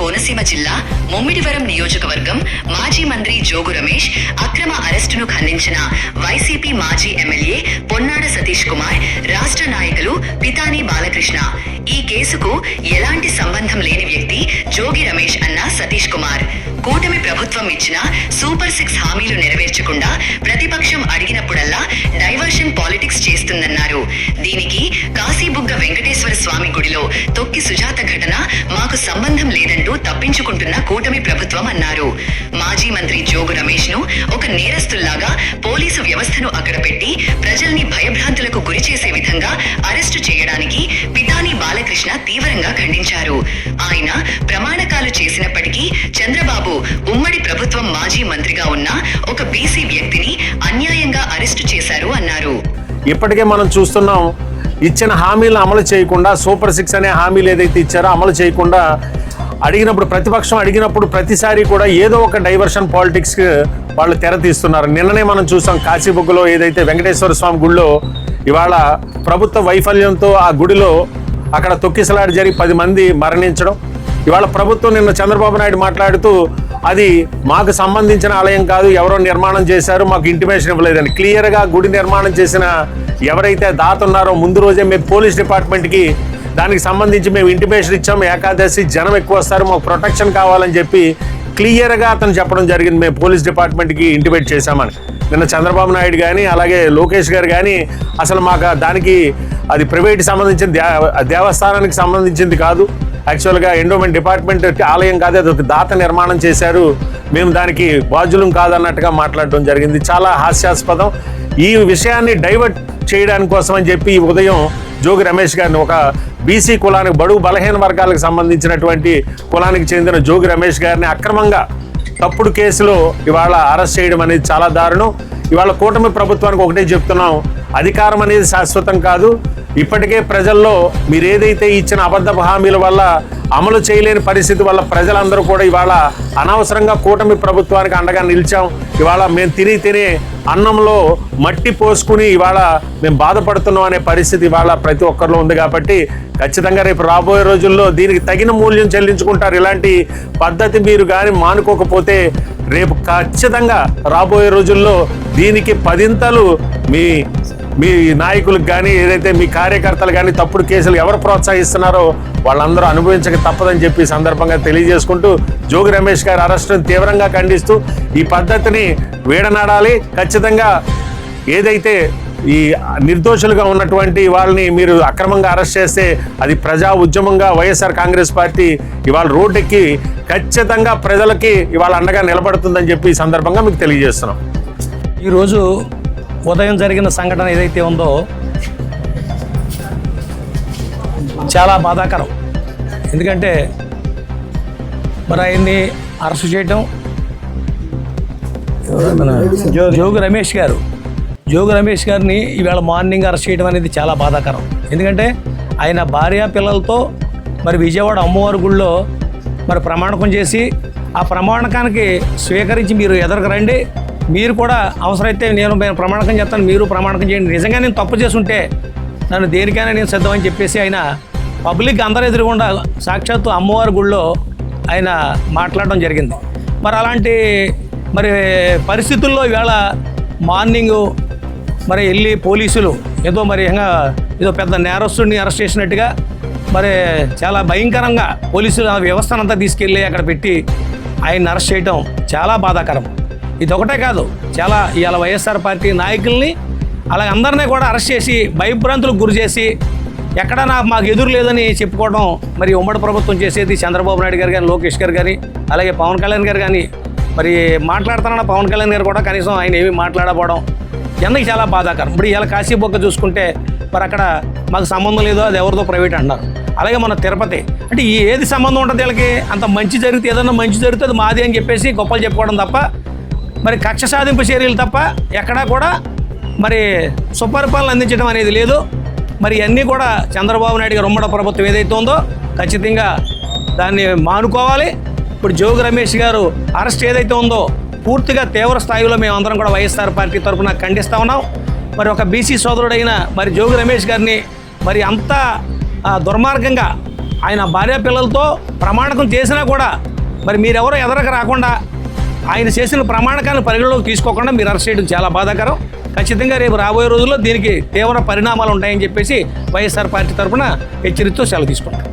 కోనసీమ జిల్లా ముమ్మిడివరం నియోజకవర్గం మాజీ మంత్రి జోగు రమేష్ అక్రమ అరెస్టును ఖండించిన వైసీపీ మాజీ ఎమ్మెల్యే పొన్నాడ సతీష్ కుమార్ రాష్ట్ర నాయకులు పితాని బాలకృష్ణ. ఈ కేసుకు ఎలాంటి సంబంధం లేని వ్యక్తి జోగి రమేష్ అన్న సతీష్ కుమార్. కూటమి ప్రభుత్వం ఇచ్చిన సూపర్ సిక్స్ హామీలు నెరవేర్చకుండా ప్రతిపక్షం అడిగినప్పుడల్లా డైవర్షన్ పాలిటిక్స్ చేస్తుందన్నారు. దీనికి కాశీబుగ్గ వెంకటేశ్వర స్వామి గుడిలో తొక్కి సుజాత ఘటన మాకు సంబంధం లేదంటూ తప్పించుకుంటున్న కూటమి ప్రభుత్వం అన్నారు. మాజీ మంత్రి జోగు రమేష్ను ఒక నేరస్తుల్లాగా పోలీసు వ్యవస్థను అక్కడ పెట్టి ప్రజల్ని భయభ్రాంతులకు గురి చేసే విధంగా అరెస్టు చేయడానికి పితాని బాలకృష్ణ తీవ్రంగా ఖండించారు. ఆయన ప్రమాణకాలు చేసినప్పటికీ చంద్రబాబు ఉమ్మడి ప్రభుత్వం మాజీ మంత్రిగా ఉన్న ఒక బీసీ వ్యక్తిని అన్యాయంగా అరెస్టు చేశారు అన్నారు. ఇప్పటికే మనం చూస్తున్నాం ఇచ్చిన హామీలను అమలు చేయకుండా సూపర్ సిక్స్ అనే హామీలు ఏదైతే ఇచ్చారో అమలు చేయకుండా అడిగినప్పుడు ప్రతిపక్షం అడిగినప్పుడు ప్రతిసారి కూడా ఏదో ఒక డైవర్షన్ పాలిటిక్స్ వాళ్ళు తెర తీస్తున్నారు. నిన్ననే మనం చూసాం కాశీబుగ్గలో ఏదైతే వెంకటేశ్వర స్వామి గుడిలో ఇవాళ ప్రభుత్వ వైఫల్యంతో ఆ గుడిలో అక్కడ తొక్కిసలాడి జరిగి పది మంది మరణించడం ఇవాళ ప్రభుత్వం నిన్న చంద్రబాబు నాయుడు మాట్లాడుతూ అది మాకు సంబంధించిన ఆలయం కాదు ఎవరో నిర్మాణం చేశారు మాకు ఇంటిమేషన్ ఇవ్వలేదని. క్లియర్గా గుడి నిర్మాణం చేసిన ఎవరైతే దాత ఉన్నారో ముందు రోజే మేము పోలీస్ డిపార్ట్మెంట్కి దానికి సంబంధించి మేము ఇంటిమేషన్ ఇచ్చాము ఏకాదశి జనం ఎక్కువ వస్తారు మాకు ప్రొటెక్షన్ కావాలని చెప్పి క్లియర్గా అతను చెప్పడం జరిగింది. మేము పోలీస్ డిపార్ట్మెంట్కి ఇంటిమేట్ చేశామని. నిన్న చంద్రబాబు నాయుడు కానీ అలాగే లోకేష్ గారు కానీ అసలు మాకు దానికి అది ప్రైవేట్ సంబంధించిన దేవస్థానానికి సంబంధించింది కాదు. యాక్చువల్గా ఎండోమెంట్ డిపార్ట్మెంట్ ఆలయం కాదు అది ఒక దాత నిర్మాణం చేశారు. మేము దానికి బాధ్యులం కాదన్నట్టుగా మాట్లాడడం జరిగింది. చాలా హాస్యాస్పదం. ఈ విషయాన్ని డైవర్ట్ చేయడానికి కోసం అని చెప్పి ఈ ఉదయం జోగి రమేష్ గారిని ఒక బీసీ కులానికి బడుగు బలహీన వర్గాలకు సంబంధించినటువంటి కులానికి చెందిన జోగి రమేష్ గారిని అక్రమంగా తప్పుడు కేసులో ఇవాళ అరెస్ట్ చేయడం అనేది చాలా దారుణం. ఇవాళ కూటమి ప్రభుత్వానికి ఒకటే చెప్తున్నాం. అధికారం అనేది శాశ్వతం కాదు. ఇప్పటికే ప్రజల్లో మీరు ఏదైతే ఇచ్చిన అబద్ధపు హామీల వల్ల అమలు చేయలేని పరిస్థితి వల్ల ప్రజలందరూ కూడా ఇవాళ అనవసరంగా కూటమి ప్రభుత్వానికి అండగా నిలిచాం. ఇవాళ మేము తిని తినే అన్నంలో మట్టి పోసుకుని ఇవాళ మేము బాధపడుతున్నాం అనే పరిస్థితి ఇవాళ ప్రతి ఒక్కరిలో ఉంది కాబట్టి ఖచ్చితంగా రేపు రాబోయే రోజుల్లో దీనికి తగిన మూల్యం చెల్లించుకుంటారు. ఇలాంటి పద్ధతి మీరు కానీ మానుకోకపోతే రేపు ఖచ్చితంగా రాబోయే రోజుల్లో దీనికి పదింతలు మీ మీ నాయకులకు కానీ ఏదైతే మీ కార్యకర్తలు కానీ తప్పుడు కేసులు ఎవరు ప్రోత్సహిస్తున్నారో వాళ్ళందరూ అనుభవించక తప్పదని చెప్పి సందర్భంగా తెలియజేసుకుంటూ జోగి రమేష్ గారి అరెస్టును తీవ్రంగా ఖండిస్తూ ఈ పద్ధతిని వీడనాడాలి. ఖచ్చితంగా ఏదైతే ఈ నిర్దోషులుగా ఉన్నటువంటి వాళ్ళని మీరు అక్రమంగా అరెస్ట్ చేస్తే అది ప్రజా ఉద్యమంగా వైఎస్ఆర్ కాంగ్రెస్ పార్టీ ఇవాళ రోడ్డెక్కి ఖచ్చితంగా ప్రజలకి ఇవాళ అండగా నిలబడుతుందని చెప్పి ఈ సందర్భంగా మీకు తెలియజేస్తున్నాం. ఈరోజు ఉదయం జరిగిన సంఘటన ఏదైతే ఉందో చాలా బాధాకరం. ఎందుకంటే మరి ఆయన్ని అరెస్ట్ చేయటం జోగి జోగు రమేష్ గారు జోగు రమేష్ గారిని ఈవేళ మార్నింగ్ అరెస్ట్ చేయడం అనేది చాలా బాధాకరం. ఎందుకంటే ఆయన భార్య పిల్లలతో మరి విజయవాడ అమ్మవారి గుళ్ళో మరి ప్రమాణకం చేసి ఆ ప్రమాణకానికి స్వీకరించి మీరు ఎదురుకు రండి మీరు కూడా అవసరమైతే నేను నేను ప్రమాణకం చేస్తాను మీరు ప్రమాణకం చేయండి. నిజంగా నేను తప్పు చేస్తుంటే నన్ను దేనికైనా నేను సిద్ధమని చెప్పేసి ఆయన పబ్లిక్ అందరు ఎదురుకుండా సాక్షాత్తు అమ్మవారి గుళ్ళో ఆయన మాట్లాడడం జరిగింది. మరి అలాంటి మరి పరిస్థితుల్లో ఈవేళ మార్నింగ్ మరి వెళ్ళి పోలీసులు ఏదో మరి ఇంకా ఏదో పెద్ద నేరస్తుడిని అరెస్ట్ చేసినట్టుగా మరి చాలా భయంకరంగా పోలీసులు ఆ వ్యవస్థనంతా తీసుకెళ్ళి అక్కడ పెట్టి ఆయన అరెస్ట్ చేయటం చాలా బాధాకరం. ఇది ఒకటే కాదు. చాలా ఇవాళ వైఎస్ఆర్ పార్టీ నాయకుల్ని అలాగే అందరినీ కూడా అరెస్ట్ చేసి భయభ్రాంతులకు గురి చేసి ఎక్కడ నాకు మాకు ఎదురు లేదని చెప్పుకోవడం మరి ఉమ్మడి ప్రభుత్వం చేసేది చంద్రబాబు నాయుడు గారు కానీ లోకేష్ గారు కానీ అలాగే పవన్ కళ్యాణ్ గారు కానీ మరి మాట్లాడుతున్న పవన్ కళ్యాణ్ గారు కూడా కనీసం ఆయన ఏమీ మాట్లాడబోవడం ఎందుకు చాలా బాధాకరం? ఇప్పుడు ఇలా కాశీబొక్క చూసుకుంటే మరి అక్కడ మాకు సంబంధం లేదో అది ఎవరిదో ప్రైవేట్ అన్నారు అలాగే మన తిరుపతి. అంటే ఏది సంబంధం ఉంటుంది వీళ్ళకి? అంత మంచి జరిగితే ఏదన్నా మంచి జరిగితే అది మాది అని చెప్పేసి గొప్పలు చెప్పుకోవడం తప్ప మరి కక్ష సాధింపు చర్యలు తప్ప ఎక్కడా కూడా మరి సుపరిపాలన అందించడం అనేది లేదు. మరి ఇవన్నీ కూడా చంద్రబాబు నాయుడు గారు ఉమ్మడి ప్రభుత్వం ఏదైతే ఉందో ఖచ్చితంగా దాన్ని మానుకోవాలి. ఇప్పుడు జోగి రమేష్ గారు అరెస్ట్ ఏదైతే ఉందో పూర్తిగా తీవ్ర స్థాయిలో మేమందరం కూడా వైఎస్ఆర్ పార్టీ తరఫున ఖండిస్తూ ఉన్నాం. మరి ఒక బీసీ సోదరుడైన మరి జోగి రమేష్ గారిని మరి అంత దుర్మార్గంగా ఆయన భార్య పిల్లలతో ప్రమాణకం చేసినా కూడా మరి మీరెవరో ఎదరకు రాకుండా ఆయన చేసిన ప్రమాణకాలను పరిగణలోకి తీసుకోకుండా మీరు అరెస్ట్ చేయడం చాలా బాధాకరం. ఖచ్చితంగా రేపు రాబోయే రోజుల్లో దీనికి తీవ్ర పరిణామాలు ఉంటాయని చెప్పేసి వైఎస్ఆర్ పార్టీ తరఫున హెచ్చరిస్తూ సెలవు తీసుకుంటాం